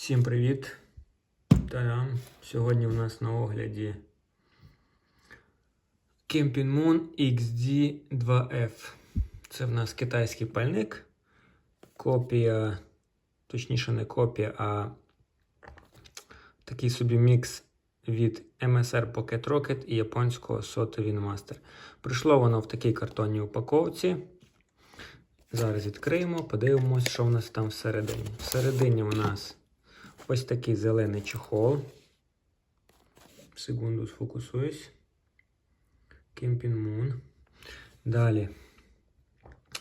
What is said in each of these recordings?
Всім привіт! Та-дам! Сьогодні в нас на огляді Camping Moon XD2F. Це в нас китайський пальник. Копія, точніше, не копія, а такий собі мікс від MSR Pocket Rocket і японського Soto Windmaster. Прийшло воно в такій картонній упаковці. Зараз відкриємо, подивимось, що в нас там всередині. Всередині у нас ось такий зелений чохол. Секунду сфокусуюсь. Camping Moon. Далі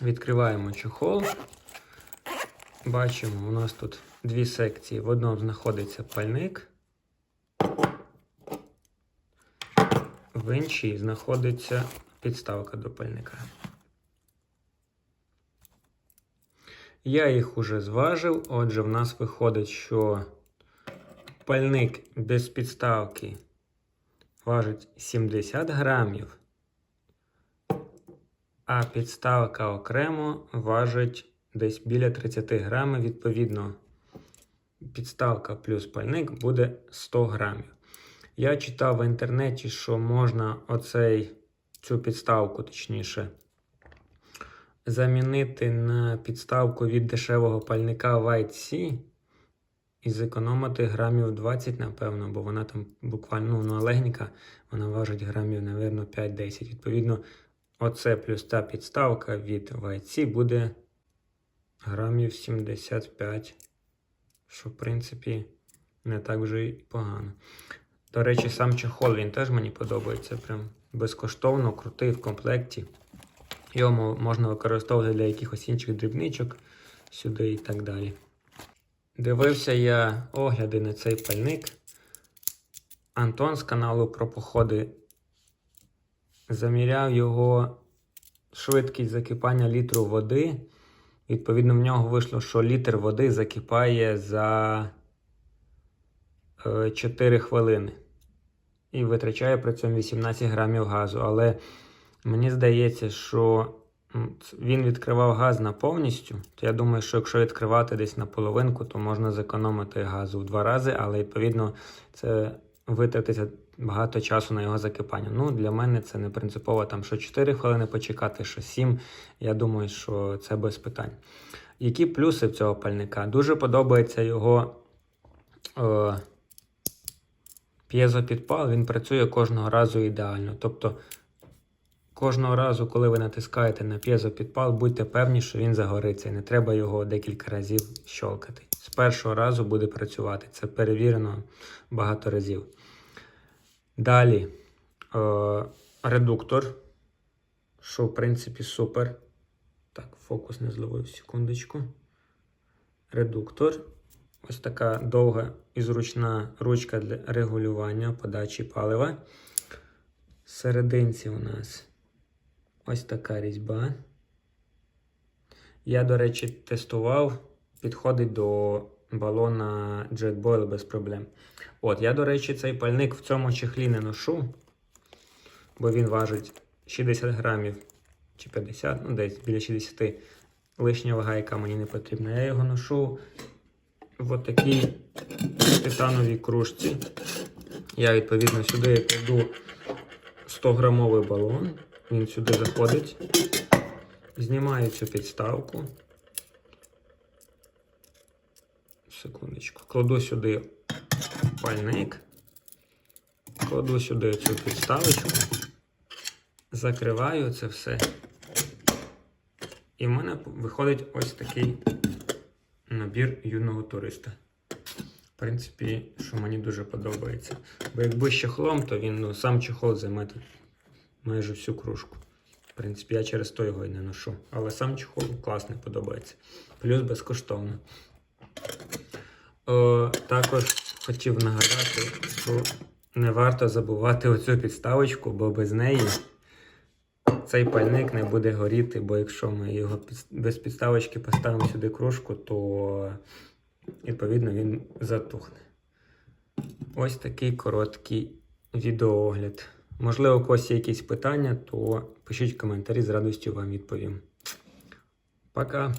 відкриваємо чохол. Бачимо, у нас тут дві секції. В одному знаходиться пальник. В іншій знаходиться підставка до пальника. Я їх уже зважив. Отже, в нас виходить, що пальник без підставки важить 70 грамів, а підставка окремо важить десь біля 30 грамів. Відповідно, підставка плюс пальник буде 100 грамів. Я читав в інтернеті, що можна оцей, цю підставку, точніше, замінити на підставку від дешевого пальника White Sea і зекономити грамів 20, напевно, бо вона там буквально ну, вона легенька, вона важить грамів, напевно, 5-10. Відповідно, оце плюс та підставка від Sea буде грамів 75, що, в принципі, не так вже й погано. До речі, сам чехол він теж мені подобається. Прям безкоштовно, крутий в комплекті. Його можна використовувати для якихось інших дрібничок сюди і так далі. Дивився я огляди на цей пальник. Антон з каналу про походи заміряв його швидкість закипання літру води. Відповідно, в нього вийшло, що літр води закипає за 4 хвилини. І витрачає при цьому 18 грамів газу. Але Мені здається, що він відкривав газ на повністю. То я думаю, що якщо відкривати десь на половинку, то можна зекономити газу в два рази, але відповідно це витратиться багато часу на його закипання. Ну, для мене це не принципово там, що 4 хвилини почекати, що 7. Я думаю, що це без питань. Які плюси в цього пальника? Дуже подобається його е, п'єзопідпал, він працює кожного разу ідеально. Тобто Кожного разу, коли ви натискаєте на п'єзопідпал, будьте певні, що він загориться, і не треба його декілька разів щолкати. З першого разу буде працювати. Це перевірено багато разів. Далі е, редуктор, що в принципі супер. Так, фокус не зловив секундочку. Редуктор. Ось така довга і зручна ручка для регулювання подачі палива. Серединці у нас. Ось така різьба. Я, до речі, тестував, підходить до балона JetBoil без проблем. От, я, до речі, цей пальник в цьому чехлі не ношу, бо він важить 60 грамів чи 50, ну десь біля 60 лишня вага, яка мені не потрібна. Я його ношу в такій титановій кружці. Я, відповідно, сюди кладу 100 грамовий балон. Він сюди заходить, знімаю цю підставку. Секундочку. Кладу сюди пальник, кладу сюди цю підставочку, закриваю це все. І в мене виходить ось такий набір юного туриста. В принципі, що мені дуже подобається. Бо якби з чехлом, то він ну, сам чехол займе майже всю кружку. В принципі, я через то його і не ношу. Але сам чехол класний подобається. Плюс безкоштовно. О, також хотів нагадати, що не варто забувати оцю підставочку, бо без неї цей пальник не буде горіти, бо якщо ми його без підставочки поставимо сюди кружку, то відповідно він затухне. Ось такий короткий відеоогляд. Можливо, у когось є якісь питання, то пишіть коментарі, з радістю вам відповім. Пока!